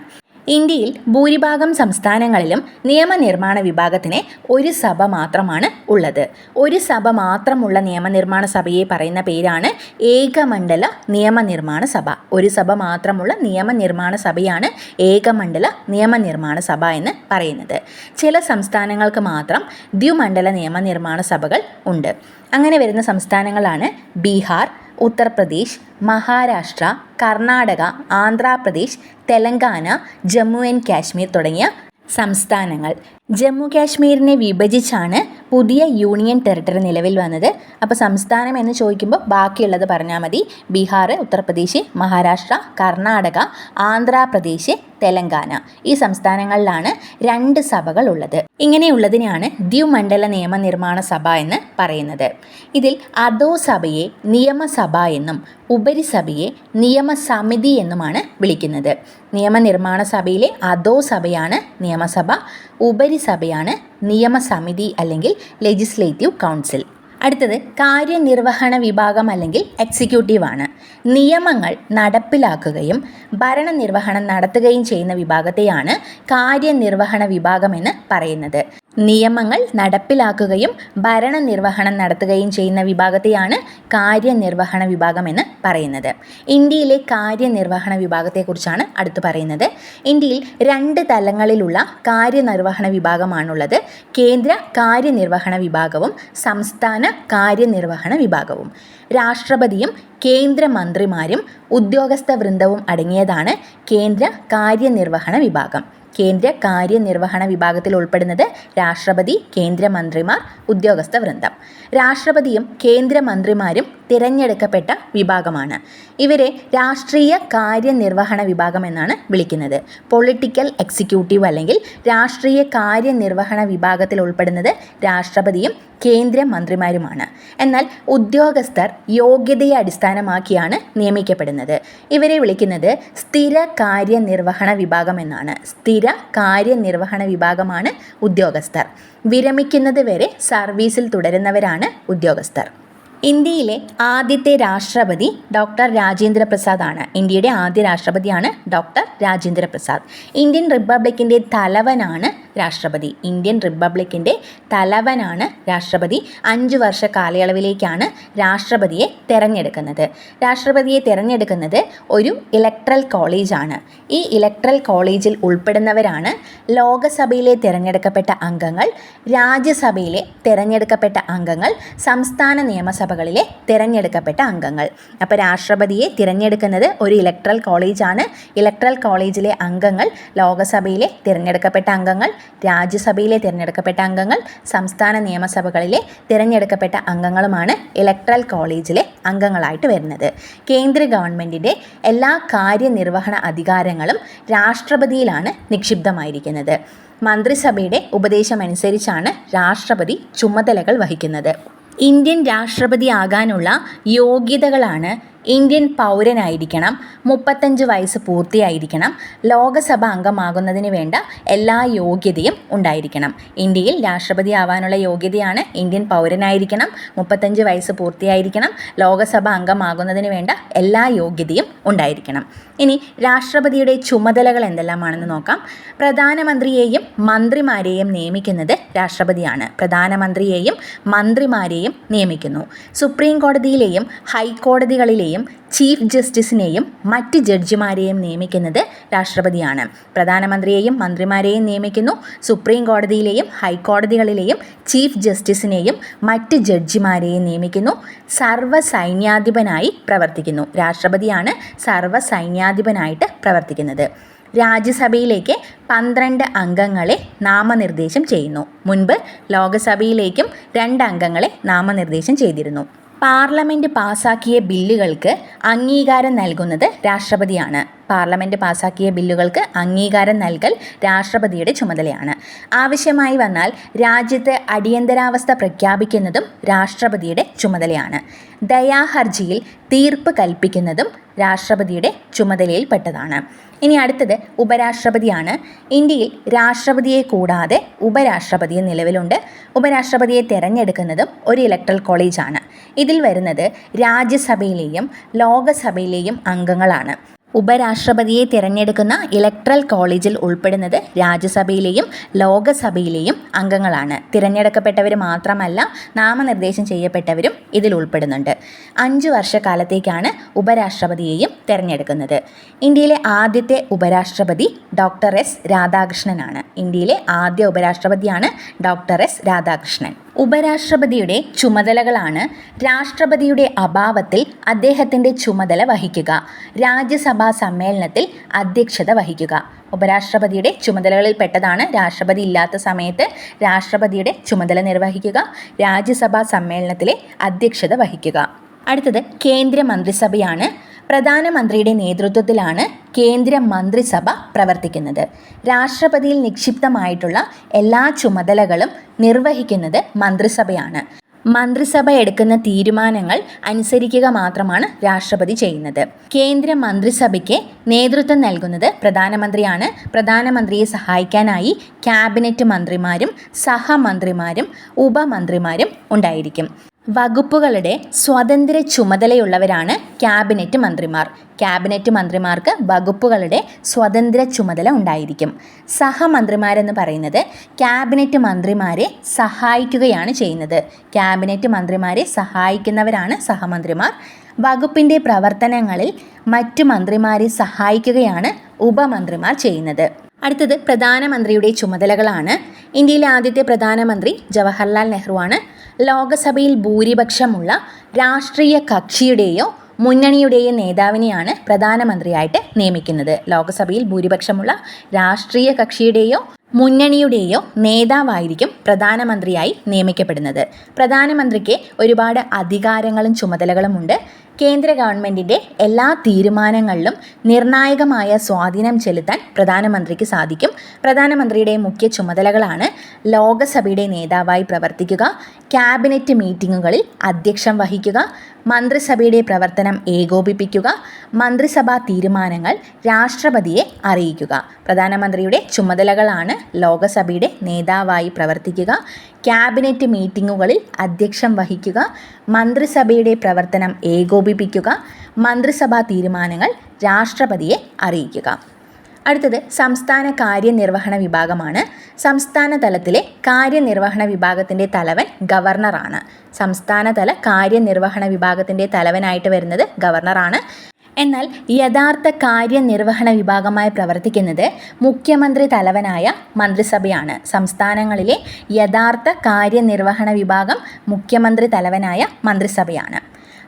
ഇന്ത്യയിൽ ഭൂരിഭാഗം സംസ്ഥാനങ്ങളിലും നിയമനിർമ്മാണ വിഭാഗത്തിന് ഒരു സഭ മാത്രമാണ് ഉള്ളത്. ഒരു സഭ മാത്രമുള്ള നിയമനിർമ്മാണ സഭയെ പറയുന്ന പേരാണ് ഏകമണ്ഡല നിയമനിർമ്മാണ സഭ. ഒരു സഭ മാത്രമുള്ള നിയമനിർമ്മാണ സഭയാണ് ഏകമണ്ഡല നിയമനിർമ്മാണ സഭ എന്ന് പറയുന്നത്. ചില സംസ്ഥാനങ്ങൾക്ക് മാത്രം ദ്വിമണ്ഡല നിയമനിർമ്മാണ സഭകൾ ഉണ്ട്. അങ്ങനെ വരുന്ന സംസ്ഥാനങ്ങളാണ് ബീഹാർ ഉത്തർപ്രദേശ് മഹാരാഷ്ട്ര കർണാടക ആന്ധ്രാപ്രദേശ് തെലങ്കാന ജമ്മു ആൻഡ് കാശ്മീർ തുടങ്ങിയ സംസ്ഥാനങ്ങൾ. ജമ്മു കാശ്മീരിനെ വിഭജിച്ചാണ് പുതിയ യൂണിയൻ ടെറിട്ടറി നിലവിൽ വന്നത്. അപ്പോൾ സംസ്ഥാനം എന്ന് ചോദിക്കുമ്പോൾ ബാക്കിയുള്ളത് പറഞ്ഞാൽ മതി. ബീഹാർ ഉത്തർപ്രദേശ് മഹാരാഷ്ട്ര കർണാടക ആന്ധ്രാപ്രദേശ് തെലങ്കാന. ഈ സംസ്ഥാനങ്ങളിലാണ് രണ്ട് സഭകൾ ഉള്ളത്. ഇങ്ങനെയുള്ളതിനെയാണ് ദ്വിമണ്ഡല നിയമനിർമ്മാണ സഭ എന്ന് പറയുന്നത്. ഇതിൽ അധോ സഭയെ നിയമസഭ എന്നും ഉപരിസഭയെ നിയമസമിതി എന്നുമാണ് വിളിക്കുന്നത്. നിയമനിർമ്മാണ സഭയിലെ അധോ സഭയാണ് നിയമസഭ. ഉപരിസഭയാണ് നിയമസമിതി അല്ലെങ്കിൽ ലെജിസ്ലേറ്റീവ് കൗൺസിൽ അടുത്തത് കാര്യനിർവഹണ വിഭാഗം അല്ലെങ്കിൽ എക്സിക്യൂട്ടീവ് ആണ്. നിയമങ്ങൾ നടപ്പിലാക്കുകയും ഭരണനിർവഹണം നടത്തുകയും ചെയ്യുന്ന വിഭാഗത്തെയാണ് കാര്യനിർവഹണ വിഭാഗം എന്ന് പറയുന്നത്. നിയമങ്ങൾ നടപ്പിലാക്കുകയും ഭരണനിർവഹണം നടത്തുകയും ചെയ്യുന്ന വിഭാഗത്തെയാണ് കാര്യനിർവഹണ വിഭാഗം എന്ന് പറയുന്നത്. ഇന്ത്യയിലെ കാര്യനിർവഹണ വിഭാഗത്തെക്കുറിച്ചാണ് അടുത്ത് പറയുന്നത്. ഇന്ത്യയിൽ രണ്ട് തലങ്ങളിലുള്ള കാര്യനിർവഹണ വിഭാഗമാണുള്ളത്. കേന്ദ്ര കാര്യനിർവഹണ വിഭാഗവും സംസ്ഥാന കാര്യനിർവഹണ വിഭാഗവും. രാഷ്ട്രപതിയും കേന്ദ്രമന്ത്രിമാരും ഉദ്യോഗസ്ഥ വൃന്ദവും അടങ്ങിയതാണ് കേന്ദ്ര കാര്യനിർവഹണ വിഭാഗം. കേന്ദ്ര കാര്യനിർവഹണ വിഭാഗത്തിൽ ഉൾപ്പെടുന്നത് രാഷ്ട്രപതി കേന്ദ്രമന്ത്രിമാർ ഉദ്യോഗസ്ഥ വൃന്ദം. രാഷ്ട്രപതിയും കേന്ദ്രമന്ത്രിമാരും തിരഞ്ഞെടുക്കപ്പെട്ട വിഭാഗമാണ്. ഇവരെ രാഷ്ട്രീയ കാര്യനിർവഹണ വിഭാഗം എന്നാണ് വിളിക്കുന്നത്. പൊളിറ്റിക്കൽ എക്സിക്യൂട്ടീവ് അല്ലെങ്കിൽ രാഷ്ട്രീയ കാര്യനിർവഹണ വിഭാഗത്തിൽ ഉൾപ്പെടുന്നത് രാഷ്ട്രപതിയും കേന്ദ്രമന്ത്രിമാരുമാണ്. എന്നാൽ ഉദ്യോഗസ്ഥർ യോഗ്യതയെ അടിസ്ഥാനമാക്കിയാണ് നിയമിക്കപ്പെടുന്നത്. ഇവരെ വിളിക്കുന്നത് സ്ഥിര കാര്യനിർവഹണ വിഭാഗം എന്നാണ്. സ്ഥിര കാര്യനിർവഹണ വിഭാഗമാണ് ഉദ്യോഗസ്ഥർ. വിരമിക്കുന്നത് വരെ സർവീസിൽ തുടരുന്നവരാണ് ഉദ്യോഗസ്ഥർ. ഇന്ത്യയിലെ ആദ്യത്തെ രാഷ്ട്രപതി ഡോക്ടർ രാജേന്ദ്ര പ്രസാദ് ആണ്. ഇന്ത്യയുടെ ആദ്യ രാഷ്ട്രപതിയാണ് ഡോക്ടർ രാജേന്ദ്ര പ്രസാദ്. ഇന്ത്യൻ റിപ്പബ്ലിക്കിന്റെ തലവനാണ് രാഷ്ട്രപതി. ഇന്ത്യൻ റിപ്പബ്ലിക്കിന്റെ തലവനാണ് രാഷ്ട്രപതി. അഞ്ച് വർഷ കാലയളവിലേക്കാണ് രാഷ്ട്രപതിയെ തിരഞ്ഞെടുക്കുന്നത്. രാഷ്ട്രപതിയെ തിരഞ്ഞെടുക്കുന്നത് ഒരു ഇലക്ട്രൽ കോളേജാണ് ഈ ഇലക്ട്രൽ കോളേജിൽ ഉൾപ്പെടുന്നവരാണ് ലോകസഭയിലെ തിരഞ്ഞെടുക്കപ്പെട്ട അംഗങ്ങൾ രാജ്യസഭയിലെ തിരഞ്ഞെടുക്കപ്പെട്ട അംഗങ്ങൾ സംസ്ഥാന നിയമസഭകളിലെ തിരഞ്ഞെടുക്കപ്പെട്ട അംഗങ്ങൾ. അപ്പോൾ രാഷ്ട്രപതിയെ തിരഞ്ഞെടുക്കുന്നത് ഒരു ഇലക്ട്രൽ കോളേജാണ് ഇലക്ട്രൽ കോളേജിലെ അംഗങ്ങൾ ലോകസഭയിലെ തിരഞ്ഞെടുക്കപ്പെട്ട അംഗങ്ങൾ രാജ്യസഭയിലെ തിരഞ്ഞെടുക്കപ്പെട്ട അംഗങ്ങൾ സംസ്ഥാന നിയമസഭകളിലെ തിരഞ്ഞെടുക്കപ്പെട്ട അംഗങ്ങളുമാണ് ഇലക്ട്രൽ കോളേജിലെ അംഗങ്ങളായിട്ട് വരുന്നത്. കേന്ദ്ര ഗവൺമെന്റിന്റെ എല്ലാ കാര്യനിർവഹണ അധികാരങ്ങളും രാഷ്ട്രപതിയിലാണ് നിക്ഷിപ്തമായിരിക്കുന്നത്. മന്ത്രിസഭയുടെ ഉപദേശമനുസരിച്ചാണ് രാഷ്ട്രപതി ചുമതലകൾ വഹിക്കുന്നത്. ഇന്ത്യൻ രാഷ്ട്രപതി ആകാനുള്ള യോഗ്യതകളാണ് ഇന്ത്യൻ പൗരനായിരിക്കണം മുപ്പത്തഞ്ച് വയസ്സ് പൂർത്തിയായിരിക്കണം ലോകസഭ അംഗമാകുന്നതിന് വേണ്ട എല്ലാ യോഗ്യതയും ഉണ്ടായിരിക്കണം. ഇന്ത്യയിൽ രാഷ്ട്രപതി ആവാനുള്ള യോഗ്യതയാണ് ഇന്ത്യൻ പൗരനായിരിക്കണം മുപ്പത്തഞ്ച് വയസ്സ് പൂർത്തിയായിരിക്കണം ലോകസഭ അംഗമാകുന്നതിന് വേണ്ട എല്ലാ യോഗ്യതയും ഉണ്ടായിരിക്കണം. ഇനി രാഷ്ട്രപതിയുടെ ചുമതലകൾ എന്തെല്ലാമാണെന്ന് നോക്കാം. പ്രധാനമന്ത്രിയെയും മന്ത്രിമാരെയും നിയമിക്കുന്നത് രാഷ്ട്രപതിയാണ്. പ്രധാനമന്ത്രിയെയും മന്ത്രിമാരെയും നിയമിക്കുന്നു. സുപ്രീം കോടതിയിലെയും ഹൈക്കോടതികളിലെയും ചീഫ് ജസ്റ്റിസിനെയും മറ്റ് ജഡ്ജിമാരെയും നിയമിക്കുന്നത് രാഷ്ട്രപതിയാണ്. പ്രധാനമന്ത്രിയെയും മന്ത്രിമാരെയും നിയമിക്കുന്നു. സുപ്രീം കോടതിയിലെയും ഹൈക്കോടതികളിലെയും ചീഫ് ജസ്റ്റിസിനെയും മറ്റ് ജഡ്ജിമാരെയും നിയമിക്കുന്നു. സർവ സൈന്യാധിപനായി പ്രവർത്തിക്കുന്നു. രാഷ്ട്രപതിയാണ് സർവ സൈന്യാധിപനായിട്ട് പ്രവർത്തിക്കുന്നത്. രാജ്യസഭയിലേക്ക് പന്ത്രണ്ട് അംഗങ്ങളെ നാമനിർദ്ദേശം ചെയ്യുന്നു. മുൻപ് ലോകസഭയിലേക്കും രണ്ട് അംഗങ്ങളെ നാമനിർദ്ദേശം ചെയ്തിരുന്നു. പാർലമെന്റ് പാസാക്കിയ ബില്ലുകൾക്ക് അംഗീകാരം നൽകുന്നത് രാഷ്ട്രപതിയാണ്. പാർലമെന്റ് പാസാക്കിയ ബില്ലുകൾക്ക് അംഗീകാരം നൽകൽ രാഷ്ട്രപതിയുടെ ചുമതലയാണ്. ആവശ്യമായി വന്നാൽ രാജ്യത്ത് അടിയന്തരാവസ്ഥ പ്രഖ്യാപിക്കുന്നതും രാഷ്ട്രപതിയുടെ ചുമതലയാണ്. ദയാഹർജിയിൽ തീർപ്പ് കൽപ്പിക്കുന്നതും രാഷ്ട്രപതിയുടെ ചുമതലയിൽപ്പെട്ടതാണ്. ഇനി അടുത്തത് ഉപരാഷ്ട്രപതിയാണ്. ഇന്ത്യയിൽ രാഷ്ട്രപതിയെ കൂടാതെ ഉപരാഷ്ട്രപതിയും നിലവിലുണ്ട്. ഉപരാഷ്ട്രപതിയെ തിരഞ്ഞെടുക്കുന്നതും ഒരു ഇലക്ട്രൽ കോളേജാണ്. ഇതിൽ വരുന്നത് രാജ്യസഭയിലെയും ലോകസഭയിലെയും അംഗങ്ങളാണ്. ഉപരാഷ്ട്രപതിയെ തിരഞ്ഞെടുക്കുന്ന ഇലക്ട്രൽ കോളേജിൽ ഉൾപ്പെടുന്നത് രാജ്യസഭയിലെയും ലോകസഭയിലെയും അംഗങ്ങളാണ്. തിരഞ്ഞെടുക്കപ്പെട്ടവർ മാത്രമല്ല നാമനിർദ്ദേശം ചെയ്യപ്പെട്ടവരും ഇതിൽ ഉൾപ്പെടുന്നുണ്ട്. അഞ്ച് വർഷക്കാലത്തേക്കാണ് ഉപരാഷ്ട്രപതിയെയും തിരഞ്ഞെടുക്കുന്നത്. ഇന്ത്യയിലെ ആദ്യത്തെ ഉപരാഷ്ട്രപതി ഡോക്ടർ എസ് രാധാകൃഷ്ണനാണ്. ഇന്ത്യയിലെ ആദ്യ ഉപരാഷ്ട്രപതിയാണ് ഡോക്ടർ എസ് രാധാകൃഷ്ണൻ. ഉപരാഷ്ട്രപതിയുടെ ചുമതലകളാണ് രാഷ്ട്രപതിയുടെ അഭാവത്തിൽ അദ്ദേഹത്തിന്റെ ചുമതല വഹിക്കുക. രാജ്യസഭാ സമ്മേളനത്തിൽ അധ്യക്ഷത വഹിക്കുക. ഉപരാഷ്ട്രപതിയുടെ ചുമതലകളിൽ പെട്ടതാണ് രാഷ്ട്രപതി ഇല്ലാത്ത സമയത്ത് രാഷ്ട്രപതിയുടെ ചുമതല നിർവഹിക്കുക. രാജ്യസഭാ സമ്മേളനത്തിലെ അധ്യക്ഷത വഹിക്കുക. അടുത്തത് കേന്ദ്ര മന്ത്രിസഭയാണ് പ്രധാനമന്ത്രിയുടെ നേതൃത്വത്തിലാണ് കേന്ദ്ര മന്ത്രിസഭ പ്രവർത്തിക്കുന്നത്. രാഷ്ട്രപതിയിൽ നിക്ഷിപ്തമായിട്ടുള്ള എല്ലാ ചുമതലകളും നിർവഹിക്കുന്നത് മന്ത്രിസഭയാണ്. മന്ത്രിസഭ എടുക്കുന്ന തീരുമാനങ്ങൾ അനുസരിക്കുക മാത്രമാണ് രാഷ്ട്രപതി ചെയ്യുന്നത്. കേന്ദ്ര മന്ത്രിസഭയ്ക്ക് നേതൃത്വം നൽകുന്നത് പ്രധാനമന്ത്രിയാണ്. പ്രധാനമന്ത്രിയെ സഹായിക്കാനായി ക്യാബിനറ്റ് മന്ത്രിമാരും സഹമന്ത്രിമാരും ഉപമന്ത്രിമാരും ഉണ്ടായിരിക്കും. വകുപ്പുകളുടെ സ്വതന്ത്ര ചുമതലയുള്ളവരാണ് ക്യാബിനറ്റ് മന്ത്രിമാർ. ക്യാബിനറ്റ് മന്ത്രിമാർക്ക് വകുപ്പുകളുടെ സ്വതന്ത്ര ചുമതല ഉണ്ടായിരിക്കും. സഹമന്ത്രിമാരെന്ന് പറയുന്നത് ക്യാബിനറ്റ് മന്ത്രിമാരെ സഹായിക്കുകയാണ് ചെയ്യുന്നത്. ക്യാബിനറ്റ് മന്ത്രിമാരെ സഹായിക്കുന്നവരാണ് സഹമന്ത്രിമാർ. വകുപ്പിന്റെ പ്രവർത്തനങ്ങളിൽ മറ്റു മന്ത്രിമാരെ സഹായിക്കുകയാണ് ഉപമന്ത്രിമാർ ചെയ്യുന്നത്. അടുത്തത് പ്രധാനമന്ത്രിയുടെ ചുമതലകളാണ്. ഇന്ത്യയിലെ ആദ്യത്തെ പ്രധാനമന്ത്രി ജവഹർലാൽ നെഹ്റുവാണ്. ലോകസഭയിൽ ഭൂരിപക്ഷമുള്ള രാഷ്ട്രീയ കക്ഷിയുടെയോ മുന്നണിയുടെയും നേതാവിനെയാണ് പ്രധാനമന്ത്രിയായിട്ട് നിയമിക്കുന്നത്. ലോകസഭയിൽ ഭൂരിപക്ഷമുള്ള രാഷ്ട്രീയ കക്ഷിയുടെയോ മുന്നണിയുടെയോ നേതാവായിരിക്കും പ്രധാനമന്ത്രിയായി നിയമിക്കപ്പെടുന്നത്. പ്രധാനമന്ത്രിക്ക് ഒരുപാട് അധികാരങ്ങളും ചുമതലകളുമുണ്ട്. കേന്ദ്ര ഗവൺമെന്റിന്റെ എല്ലാ തീരുമാനങ്ങളിലും നിർണായകമായ സ്വാധീനം ചെലുത്താൻ പ്രധാനമന്ത്രിക്ക് സാധിക്കും. പ്രധാനമന്ത്രിയുടെ മുഖ്യ ചുമതലകളാണ് ലോകസഭയുടെ നേതാവായി പ്രവർത്തിക്കുക ക്യാബിനറ്റ് മീറ്റിങ്ങുകളിൽ അധ്യക്ഷം വഹിക്കുക മന്ത്രിസഭയുടെ പ്രവർത്തനം ഏകോപിപ്പിക്കുക മന്ത്രിസഭാ തീരുമാനങ്ങൾ രാഷ്ട്രപതിയെ അറിയിക്കുക. പ്രധാനമന്ത്രിയുടെ ചുമതലകളാണ് ലോകസഭയുടെ നേതാവായി പ്രവർത്തിക്കുക. ക്യാബിനറ്റ് മീറ്റിങ്ങുകളിൽ അധ്യക്ഷം വഹിക്കുക മന്ത്രിസഭയുടെ പ്രവർത്തനം ഏകോപിപ്പിക്കുക മന്ത്രിസഭാ തീരുമാനങ്ങൾ രാഷ്ട്രപതിയെ അറിയിക്കുക. അടുത്തത് സംസ്ഥാന കാര്യനിർവഹണ വിഭാഗമാണ്. സംസ്ഥാന തലത്തിലെ കാര്യനിർവഹണ വിഭാഗത്തിന്റെ തലവൻ ഗവർണറാണ്. സംസ്ഥാനതല കാര്യനിർവഹണ വിഭാഗത്തിന്റെ തലവനായിട്ട് വരുന്നത് ഗവർണറാണ്. എന്നാൽ യഥാർത്ഥ കാര്യനിർവഹണ വിഭാഗമായി പ്രവർത്തിക്കുന്നത് മുഖ്യമന്ത്രി തലവനായ മന്ത്രിസഭയാണ്. സംസ്ഥാനങ്ങളിലെ യഥാർത്ഥ കാര്യനിർവഹണ വിഭാഗം മുഖ്യമന്ത്രി തലവനായ മന്ത്രിസഭയാണ്.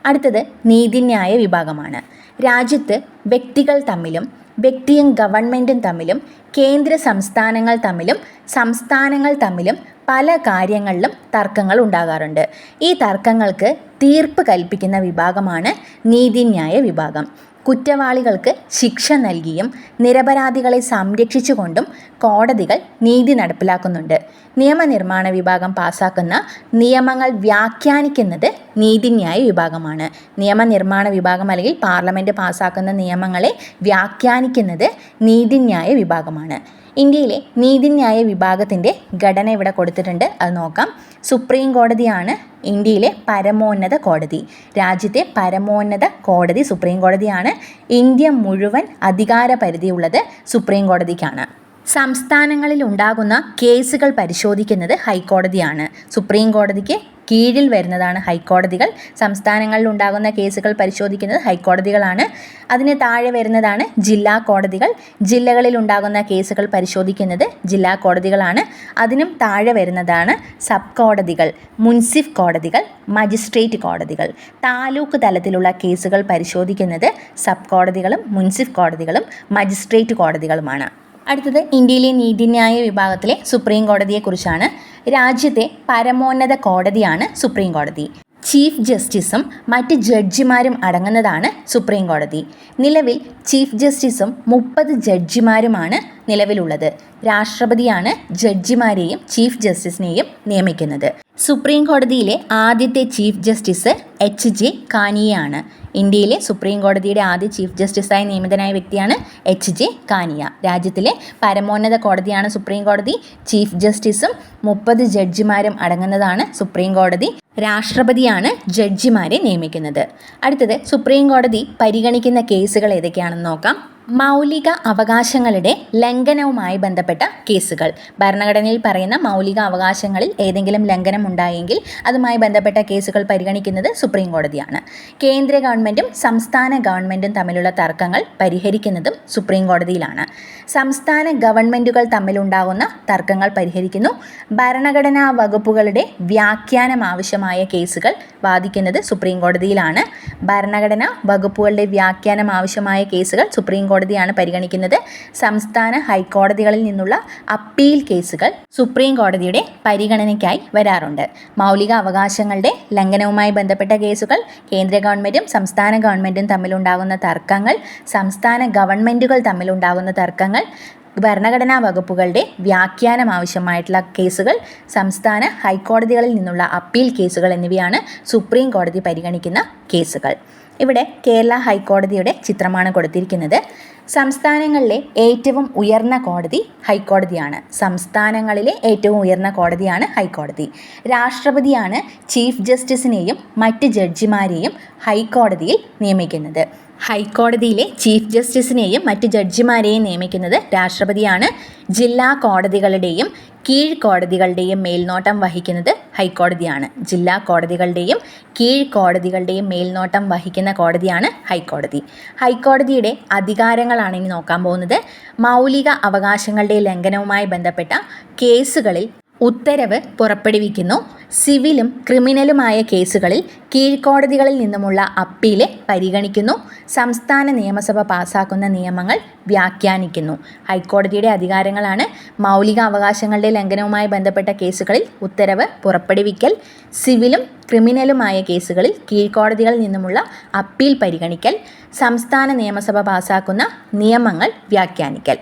അടുത്തത് നീതിന്യായ വിഭാഗമാണ്. രാജ്യത്ത് വ്യക്തികൾ തമ്മിലും വ്യക്തിയും ഗവൺമെന്റും തമ്മിലും കേന്ദ്ര സംസ്ഥാനങ്ങൾ തമ്മിലും സംസ്ഥാനങ്ങൾ തമ്മിലും പല കാര്യങ്ങളിലും തർക്കങ്ങൾ ഉണ്ടാകാറുണ്ട്. ഈ തർക്കങ്ങൾക്ക് തീർപ്പ് കൽപ്പിക്കുന്ന വിഭാഗമാണ് നീതിന്യായ വിഭാഗം. കുറ്റവാളികൾക്ക് ശിക്ഷ നൽകിയും നിരപരാധികളെ സംരക്ഷിച്ചുകൊണ്ടും കോടതികൾ നീതി നടപ്പിലാക്കുന്നുണ്ട്. നിയമനിർമ്മാണ വിഭാഗം പാസാക്കുന്ന നിയമങ്ങൾ വ്യാഖ്യാനിക്കുന്നത് നീതിന്യായ വിഭാഗമാണ്. നിയമനിർമ്മാണ വിഭാഗം അല്ലെങ്കിൽ പാർലമെന്റ് പാസാക്കുന്ന നിയമങ്ങളെ വ്യാഖ്യാനിക്കുന്നത് നീതിന്യായ വിഭാഗമാണ്. ഇന്ത്യയിലെ നീതിന്യായ വിഭാഗത്തിന്റെ ഘടന ഇവിടെ കൊടുത്തിട്ടുണ്ട്. അത് നോക്കാം. സുപ്രീം കോടതിയാണ് ഇന്ത്യയിലെ പരമോന്നത കോടതി. രാജ്യത്തെ പരമോന്നത കോടതി സുപ്രീം കോടതിയാണ്. ഇന്ത്യ മുഴുവൻ അധികാര പരിധിയുള്ളത് സുപ്രീം കോടതിക്കാണ്. സംസ്ഥാനങ്ങളിൽ ഉണ്ടാകുന്ന കേസുകൾ പരിശോധിക്കുന്നത് ഹൈക്കോടതിയാണ്. സുപ്രീം കോടതിക്ക് കീഴിൽ വരുന്നതാണ് ഹൈക്കോടതികൾ. സംസ്ഥാനങ്ങളിൽ ഉണ്ടാകുന്ന കേസുകൾ പരിശോധിക്കുന്നത് ഹൈക്കോടതികളാണ്. അതിന് താഴെ വരുന്നതാണ് ജില്ലാ കോടതികൾ. ജില്ലകളിൽ ഉണ്ടാകുന്ന കേസുകൾ പരിശോധിക്കുന്നത് ജില്ലാ കോടതികളാണ്. അതിനും താഴെ വരുന്നതാണ് സബ് കോടതികൾ മുൻസിഫ് കോടതികൾ മജിസ്ട്രേറ്റ് കോടതികൾ. താലൂക്ക് തലത്തിലുള്ള കേസുകൾ പരിശോധിക്കുന്നത് സബ് കോടതികളും മുൻസിഫ് കോടതികളും മജിസ്ട്രേറ്റ് കോടതികളുമാണ്. അടുത്തത് ഇന്ത്യയിലെ നീതിന്യായ വിഭാഗത്തിലെ സുപ്രീം കോടതിയെക്കുറിച്ചാണ്. രാജ്യത്തെ പരമോന്നത കോടതിയാണ് സുപ്രീം കോടതി. ചീഫ് ജസ്റ്റിസും മറ്റ് ജഡ്ജിമാരും അടങ്ങുന്നതാണ് സുപ്രീം കോടതി. നിലവിൽ ചീഫ് ജസ്റ്റിസും മുപ്പത് ജഡ്ജിമാരുമാണ് നിലവിലുള്ളത്. രാഷ്ട്രപതിയാണ് ജഡ്ജിമാരെയും ചീഫ് ജസ്റ്റിസിനെയും നിയമിക്കുന്നത്. സുപ്രീം കോടതിയിലെ ആദ്യത്തെ ചീഫ് ജസ്റ്റിസ് എച്ച് ജെ കാനിയാണ് ഇന്ത്യയിലെ സുപ്രീം കോടതിയുടെ ആദ്യ ചീഫ് ജസ്റ്റിസായി നിയമിതനായ വ്യക്തിയാണ് എച്ച് ജെ കാനിയ. രാജ്യത്തിലെ പരമോന്നത കോടതിയാണ് സുപ്രീം കോടതി. ചീഫ് ജസ്റ്റിസും മുപ്പത് ജഡ്ജിമാരും അടങ്ങുന്നതാണ് സുപ്രീം കോടതി. രാഷ്ട്രപതിയാണ് ജഡ്ജിമാരെ നിയമിക്കുന്നത്. അടുത്തത് സുപ്രീം കോടതി പരിഗണിക്കുന്ന കേസുകൾ ഏതൊക്കെയാണെന്ന് നോക്കാം. മൗലിക അവകാശങ്ങളുടെ ലംഘനവുമായി ബന്ധപ്പെട്ട കേസുകൾ. ഭരണഘടനയിൽ പറയുന്ന മൗലിക അവകാശങ്ങളിൽ ഏതെങ്കിലും ലംഘനം ഉണ്ടായെങ്കിൽ അതുമായി ബന്ധപ്പെട്ട കേസുകൾ പരിഗണിക്കുന്നത് സുപ്രീം കോടതിയാണ്. കേന്ദ്ര ഗവൺമെന്റും സംസ്ഥാന ഗവൺമെന്റും തമ്മിലുള്ള തർക്കങ്ങൾ പരിഹരിക്കുന്നതും സുപ്രീം കോടതിയിലാണ്. സംസ്ഥാന ഗവൺമെന്റുകൾ തമ്മിലുണ്ടാകുന്ന തർക്കങ്ങൾ പരിഹരിക്കുന്നു. ഭരണഘടനാ വകുപ്പുകളുടെ വ്യാഖ്യാനം ആവശ്യമായ കേസുകൾ വാദിക്കുന്നത് സുപ്രീം കോടതിയിലാണ്. ഭരണഘടന വകുപ്പുകളുടെ വ്യാഖ്യാനം ആവശ്യമായ കേസുകൾ സുപ്രീം കോടതിയാണ് പരിഗണിക്കുന്നത്. സംസ്ഥാന ഹൈക്കോടതികളിൽ നിന്നുള്ള അപ്പീൽ കേസുകൾ സുപ്രീം കോടതിയുടെ പരിഗണനയ്ക്കായി വരാറുണ്ട്. മൗലിക അവകാശങ്ങളുടെ ലംഘനവുമായി ബന്ധപ്പെട്ട കേസുകൾ കേന്ദ്ര ഗവൺമെന്റും സംസ്ഥാന ഗവൺമെന്റും തമ്മിലുണ്ടാകുന്ന തർക്കങ്ങൾ സംസ്ഥാന ഗവൺമെന്റുകൾ തമ്മിലുണ്ടാകുന്ന തർക്കങ്ങൾ ഭരണഘടനാ വകുപ്പുകളുടെ വ്യാഖ്യാനം ആവശ്യമായിട്ടുള്ള കേസുകൾ സംസ്ഥാന ഹൈക്കോടതികളിൽ നിന്നുള്ള അപ്പീൽ കേസുകൾ എന്നിവയാണ് സുപ്രീം കോടതി പരിഗണിക്കുന്ന കേസുകൾ. ഇവിടെ കേരള ഹൈക്കോടതിയുടെ ചിത്രമാണ് കൊടുത്തിരിക്കുന്നത്. സംസ്ഥാനങ്ങളിലെ ഏറ്റവും ഉയർന്ന കോടതി ഹൈക്കോടതിയാണ്. സംസ്ഥാനങ്ങളിലെ ഏറ്റവും ഉയർന്ന കോടതിയാണ് ഹൈക്കോടതി. രാഷ്ട്രപതിയാണ് ചീഫ് ജസ്റ്റിസിനെയും മറ്റ് ജഡ്ജിമാരെയും ഹൈക്കോടതിയിൽ നിയമിക്കുന്നത്. ഹൈക്കോടതിയിലെ ചീഫ് ജസ്റ്റിസിനെയും മറ്റ് ജഡ്ജിമാരെയും നിയമിക്കുന്നത് രാഷ്ട്രപതിയാണ്. ജില്ലാ കോടതികളുടെയും കീഴ്ക്കോടതികളുടെയും മേൽനോട്ടം വഹിക്കുന്നത് ഹൈക്കോടതിയാണ്. ജില്ലാ കോടതികളുടെയും കീഴ്ക്കോടതികളുടെയും മേൽനോട്ടം വഹിക്കുന്ന കോടതിയാണ് ഹൈക്കോടതി. ഹൈക്കോടതിയുടെ അധികാരങ്ങളാണ് ഇനി നോക്കാൻ പോകുന്നത്. മൗലിക അവകാശങ്ങളുടെ ലംഘനവുമായി ബന്ധപ്പെട്ട കേസുകളിൽ ഉത്തരവ് പുറപ്പെടുവിക്കുന്നു. സിവിലും ക്രിമിനലുമായ കേസുകളിൽ കീഴ്ക്കോടതികളിൽ നിന്നുമുള്ള അപ്പീൽ പരിഗണിക്കുന്നു. സംസ്ഥാന നിയമസഭ പാസാക്കുന്ന നിയമങ്ങൾ വ്യാഖ്യാനിക്കുന്നു. ഹൈക്കോടതിയുടെ അധികാരങ്ങളാണ് മൗലിക അവകാശങ്ങളുടെ ലംഘനവുമായി ബന്ധപ്പെട്ട കേസുകളിൽ ഉത്തരവ് പുറപ്പെടുവിക്കൽ. സിവിലും ക്രിമിനലുമായ കേസുകളിൽ കീഴ്ക്കോടതികളിൽ നിന്നുമുള്ള അപ്പീൽ പരിഗണിക്കൽ. സംസ്ഥാന നിയമസഭ പാസാക്കുന്ന നിയമങ്ങൾ വ്യാഖ്യാനിക്കൽ.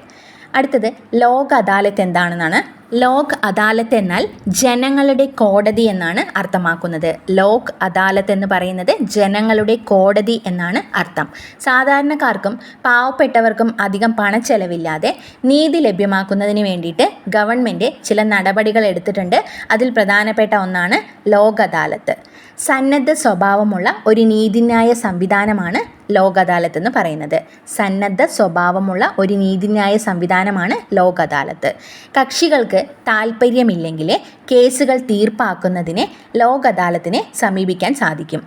അടുത്തത് ലോക് അദാലത്ത് എന്താണെന്നാണ്? ലോക് അദാലത്ത് എന്നാൽ ജനങ്ങളുടെ കോടതി എന്നാണ് അർത്ഥമാക്കുന്നത്. ലോക് അദാലത്ത് എന്ന് പറയുന്നത് ജനങ്ങളുടെ കോടതി എന്നാണ് അർത്ഥം. സാധാരണക്കാർക്കും പാവപ്പെട്ടവർക്കും അധികം പണച്ചെലവില്ലാതെ നീതി ലഭ്യമാക്കുന്നതിന് വേണ്ടിയിട്ട് ഗവൺമെന്റ് ചില നടപടികൾ എടുത്തിട്ടുണ്ട്. അതിൽ പ്രധാനപ്പെട്ട ഒന്നാണ് ലോക് അദാലത്ത്. സന്നദ്ധ സ്വഭാവമുള്ള ഒരു നീതിന്യായ സംവിധാനമാണ് ലോക് അദാലത്ത് എന്ന് പറയുന്നത്. സന്നദ്ധ സ്വഭാവമുള്ള ഒരു നീതിന്യായ സംവിധാനമാണ് ലോക് അദാലത്ത് കക്ഷികൾക്ക് താല്പര്യമില്ലെങ്കിൽ കേസുകൾ തീർപ്പാക്കുന്നതിന് ലോക് അദാലത്തിനെ സമീപിക്കാൻ സാധിക്കും.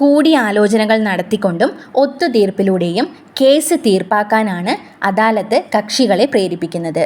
കൂടിയാലോചനകൾ നടത്തിക്കൊണ്ടും ഒത്തുതീർപ്പിലൂടെയും കേസ് തീർപ്പാക്കാനാണ് അദാലത്ത് കക്ഷികളെ പ്രേരിപ്പിക്കുന്നത്.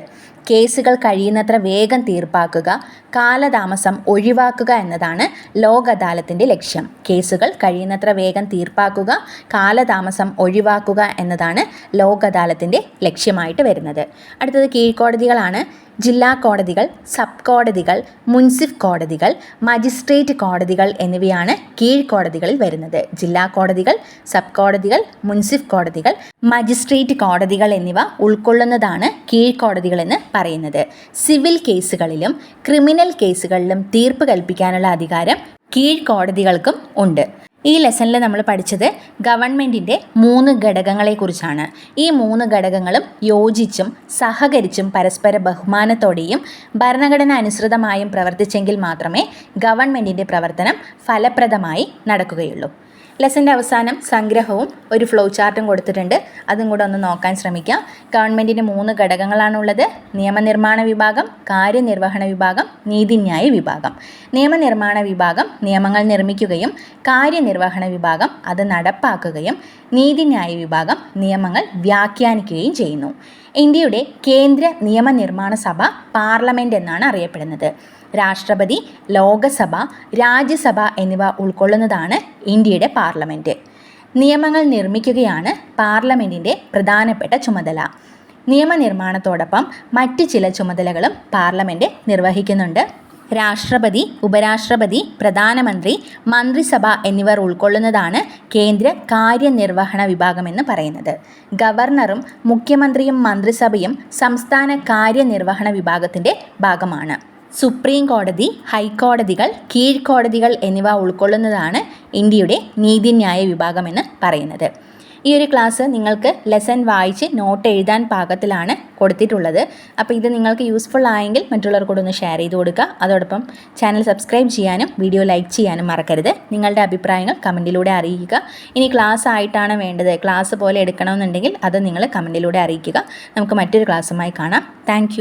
കേസുകൾ കഴിയുന്നത്ര വേഗം തീർപ്പാക്കുക കാലതാമസം ഒഴിവാക്കുക എന്നതാണ് ലോക് അദാലത്തിന്റെ ലക്ഷ്യം. കേസുകൾ കഴിയുന്നത്ര വേഗം തീർപ്പാക്കുക കാലതാമസം ഒഴിവാക്കുക എന്നതാണ് ലോക് അദാലത്തിന്റെ ലക്ഷ്യമായിട്ട് വരുന്നത്. അടുത്തത് കീഴ്ക്കോടതികളാണ്. ജില്ലാ കോടതികൾ സബ് കോടതികൾ മുൻസിഫ് കോടതികൾ മജിസ്ട്രേറ്റ് കോടതികൾ എന്നിവയാണ് കീഴ്ക്കോടതികളിൽ വരുന്നത്. ജില്ലാ കോടതികൾ സബ് കോടതികൾ മുൻസിഫ് കോടതികൾ മജിസ്ട്രേറ്റ് കോടതികൾ എന്നിവ ഉൾക്കൊള്ളുന്നതാണ് കീഴ്ക്കോടതികളെന്ന് പറയുന്നത്. സിവിൽ കേസുകളിലും ക്രിമിനൽ കേസുകളിലും തീർപ്പ് കൽപ്പിക്കാനുള്ള അധികാരം കീഴ്ക്കോടതികൾക്കും ഉണ്ട്. ഈ ലെസണിൽ നമ്മൾ പഠിച്ചത് ഗവൺമെന്റിന്റെ മൂന്ന് ഘടകങ്ങളെക്കുറിച്ചാണ്. ഈ മൂന്ന് ഘടകങ്ങളും യോജിച്ചും സഹകരിച്ചും പരസ്പര ബഹുമാനത്തോടെയും ഭരണഘടന അനുസൃതമായും പ്രവർത്തിച്ചെങ്കിൽ മാത്രമേ ഗവൺമെന്റിന്റെ പ്രവർത്തനം ഫലപ്രദമായി നടക്കുകയുള്ളൂ. ലെസന്റെ അവസാനം സംഗ്രഹവും ഒരു ഫ്ലോ ചാർട്ടും കൊടുത്തിട്ടുണ്ട്. അതും കൂടെ ഒന്ന് നോക്കാൻ ശ്രമിക്കാം. ഗവൺമെന്റിന്റെ മൂന്ന് ഘടകങ്ങളാണുള്ളത്. നിയമനിർമ്മാണ വിഭാഗം കാര്യനിർവഹണ വിഭാഗം നീതിന്യായ വിഭാഗം. നിയമനിർമ്മാണ വിഭാഗം നിയമങ്ങൾ നിർമ്മിക്കുകയും കാര്യനിർവഹണ വിഭാഗം അത് നടപ്പാക്കുകയും നീതിന്യായ വിഭാഗം നിയമങ്ങൾ വ്യാഖ്യാനിക്കുകയും ചെയ്യുന്നു. ഇന്ത്യയുടെ കേന്ദ്ര നിയമനിർമ്മാണ സഭ പാർലമെന്റ് എന്നാണ് അറിയപ്പെടുന്നത്. രാഷ്ട്രപതി ലോകസഭ രാജ്യസഭ എന്നിവ ഉൾക്കൊള്ളുന്നതാണ് ഇന്ത്യയുടെ പാർലമെന്റ് നിയമങ്ങൾ നിർമ്മിക്കുകയാണ് പാർലമെന്റിന്റെ പ്രധാനപ്പെട്ട ചുമതല. നിയമനിർമ്മാണത്തോടൊപ്പം മറ്റ് ചില ചുമതലകളും പാർലമെന്റ് നിർവഹിക്കുന്നുണ്ട്. രാഷ്ട്രപതി ഉപരാഷ്ട്രപതി പ്രധാനമന്ത്രി മന്ത്രിസഭ എന്നിവർ ഉൾക്കൊള്ളുന്നതാണ് കേന്ദ്ര കാര്യനിർവഹണ വിഭാഗമെന്ന് പറയുന്നത്. ഗവർണറും മുഖ്യമന്ത്രിയും മന്ത്രിസഭയും സംസ്ഥാന കാര്യനിർവഹണ വിഭാഗത്തിന്റെ ഭാഗമാണ്. സുപ്രീം കോടതി ഹൈക്കോടതികൾ കീഴ്ക്കോടതികൾ എന്നിവ ഉൾക്കൊള്ളുന്നതാണ് ഇന്ത്യയുടെ നീതിന്യായ വിഭാഗമെന്ന് പറയുന്നത്. ഈ ഒരു ക്ലാസ് നിങ്ങൾക്ക് ലെസൺ വായിച്ച് നോട്ട് എഴുതാൻ പാകത്തിലാണ് കൊടുത്തിട്ടുള്ളത്. അപ്പോൾ ഇത് നിങ്ങൾക്ക് യൂസ്ഫുൾ ആയെങ്കിൽ മറ്റുള്ളവർക്കൂടെ ഒന്ന് ഷെയർ ചെയ്ത് കൊടുക്കുക. അതോടൊപ്പം ചാനൽ സബ്സ്ക്രൈബ് ചെയ്യാനും വീഡിയോ ലൈക്ക് ചെയ്യാനും മറക്കരുത്. നിങ്ങളുടെ അഭിപ്രായങ്ങൾ കമന്റിലൂടെ അറിയിക്കുക. ഇനി ക്ലാസ് ആയിട്ടാണ് വേണ്ടത്. ക്ലാസ് പോലെ എടുക്കണമെന്നുണ്ടെങ്കിൽ അത് നിങ്ങൾ കമന്റിലൂടെ അറിയിക്കുക. നമുക്ക് മറ്റൊരു ക്ലാസ്സുമായി കാണാം. താങ്ക്